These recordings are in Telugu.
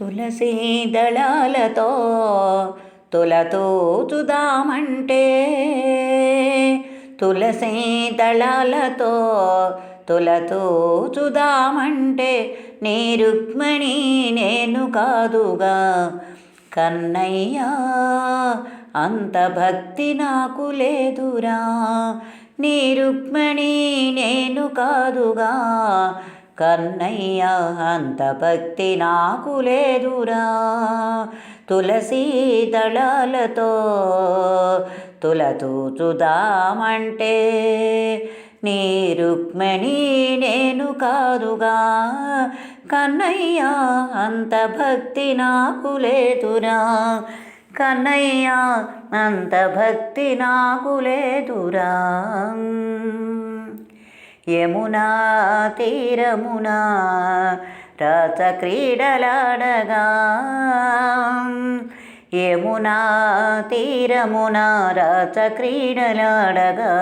తులసీ దళాలతో తులతూచుదామంటే తులసీ దళాలతో తులతూచుదామంటే నీ రుక్మిణి నేను కాదుగా. కన్నయ్యా అంత భక్తి నాకు లేదురా. నీ రుక్మిణి నేను కాదుగా. కన్నయ్య అంత భక్తి నాకు లేదురా. తులసీ దళాలతో తులతూచుదామంటే నీ రుక్మిణి నేను కాదుగా. కన్నయ్య అంత భక్తి నాకు లేదురా. కన్నయ్య అంత భక్తి నాకు లేదురా. యమునా తీరమునా రథ క్రీడలాడగా. యమునా తీరమునా రథ క్రీడలాడగా.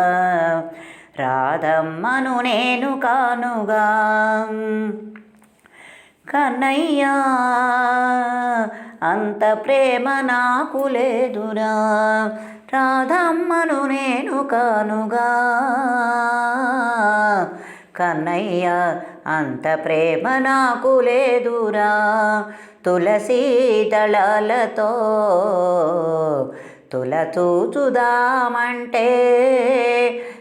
రాధమ్మను నేను కానుగా. కన్నయ్యా అంత ప్రేమ నాకు లేదురా. రాధమ్మను నేను కానుగా. కన్నయ్య అంత ప్రేమ నాకు లేదురా. తులసీ దళాలతో తులచూచుదామంటే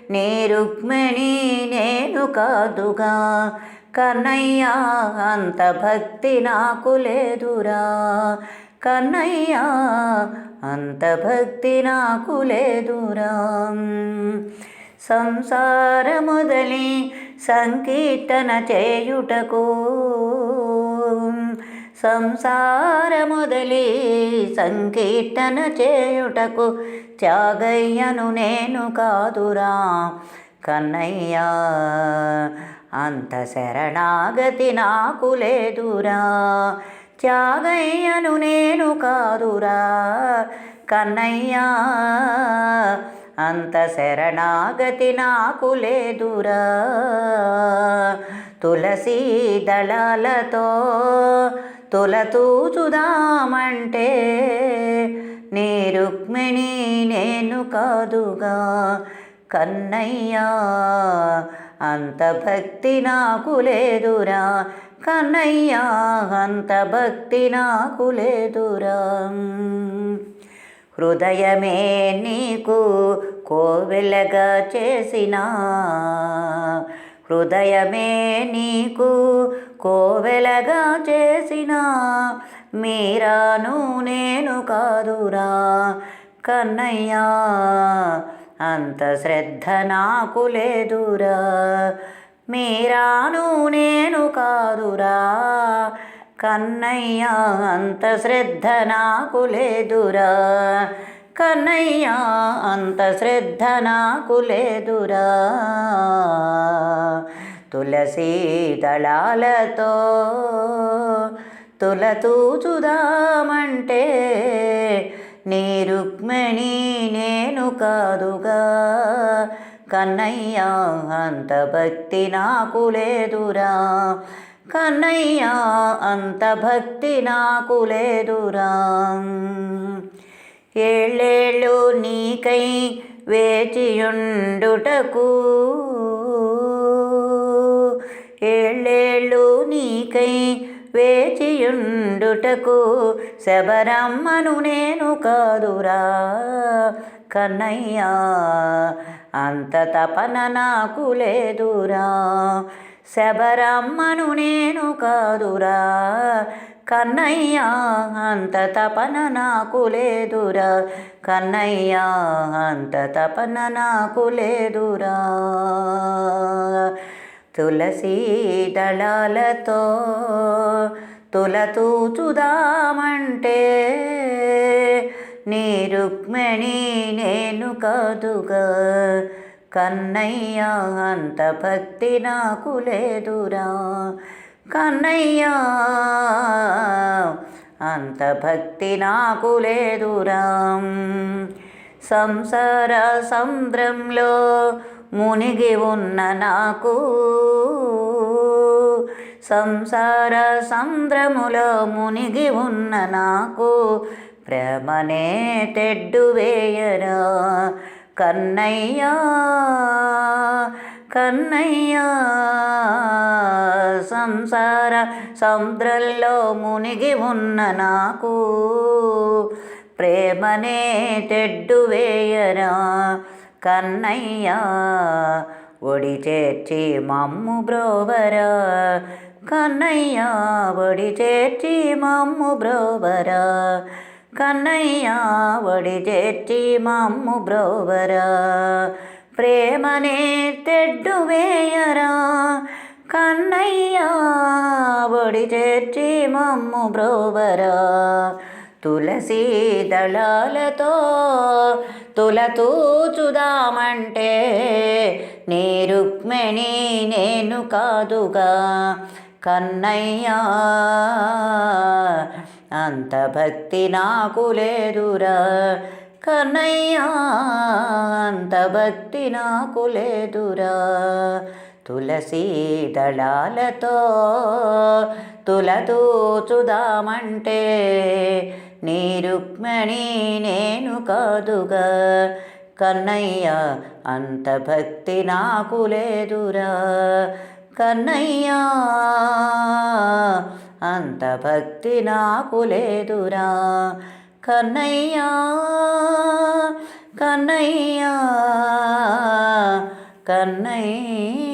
నీ రుక్మిణి నేను కాదుగా. కన్నయ్య అంత భక్తి నాకు లేదురా. కన్నయ్యా అంత భక్తి నాకు లేదురా. సంసార మొదలి సంకీర్తన చేయుటకు సంసార మొదలి సంకీర్తన చేయుటకు త్యాగయ్యను నేను కాదురా. కన్నయ్య అంత శరణాగతి నాకు లేదురా. త్యాగయ్యను నేను కాదురా. కన్నయ్య అంత శరణాగతి నాకు లేదురా. తులసీ దళాలతో తులతూచుదామంటే నీ రుక్మిణి నేను కాదుగా. కన్నయ్యా అంత భక్తి నాకు లేదురా. కన్నయ్యా అంత భక్తి నాకు లేదురా. హృదయమే నీకు కోవెలగా చేసిన. హృదయమే నీకు కోవెలగా చేసిన. మీరాను నేను కాదురా. కన్నయ్యా అంత శ్రద్ధ నాకు లేదురా. మీరాను నేను కాదురా. కన్నయ్య అంత శ్రద్ధ నాకు లేదురా. కన్నయ్య అంత శ్రద్ధ నాకు లేదురా. తులసి దళాలతో తులతూచుదామంటే నీ రుక్మిణి నేను కాదుగా. కన్నయ్య అంత భక్తి నాకు లేదురా. కన్నయ్య అంత భక్తి నాకు లేదురా. ఏళ్ళేళ్ళు నీకై వేచియుండుటకు ఏళ్ళేళ్ళు నీకై వేచియుండుటకు శబరమ్మను నేను కాదురా కన్నయ్య. అంత తపన నాకు లేదురా. శబరమ్మను నేను కాదురా కన్నయ్య. అంత తపన నాకు లేదురా కన్నయ్యా. అంత తపన నాకు లేదురా. తులసీ దళాలతో తులతూచుదామంటే నీ రుక్మిణి నేను కాదుగా. కన్నయ్య అంత భక్తి నాకు లేదురా. కన్నయ్య అంత భక్తి నాకు లేదురా. సంసార సంద్రంలో మునిగి ఉన్న నాకు సంసార సంద్రములో మునిగి ఉన్న నాకు ప్రేమనే తెడ్డు వేయరా. కన్నయ్యా కన్నయ్యా సంసార సముద్రంలో మునిగి ఉన్న నాకు ప్రేమనే తెడ్డు వేయరా. కన్నయ్యా. ఒడి చేర్చి మమ్ము బ్రోవరా. కన్నయ్యా ఒడి చేర్చి మమ్ము బ్రోవరా. కన్నయ్యా ఒడి చేర్చి మమ్ము బ్రోవరా. ప్రేమనే తెడ్డు వేయరా. కన్నయ్యా ఒడి చేర్చి మమ్ము బ్రోవరా. తులసీ దళాలతో తులతూచుదామంటే నీ రుక్మిణి నేను కాదుగా కన్నయ్యా. అంత భక్తి నాకు లేదురా కన్నయ్యా. అంత భక్తి నాకు లేదురా తులసీ దళాలతో తులతూచుదామంటే నీ రుక్మిణి నేను కాదుగా. కన్నయ్య అంత భక్తి నాకు లేదురా. కన్నయ్యా అంత భక్తి నాకు లేదురా. కన్నయ్యా కన్నయ్యా కన్నయ్య.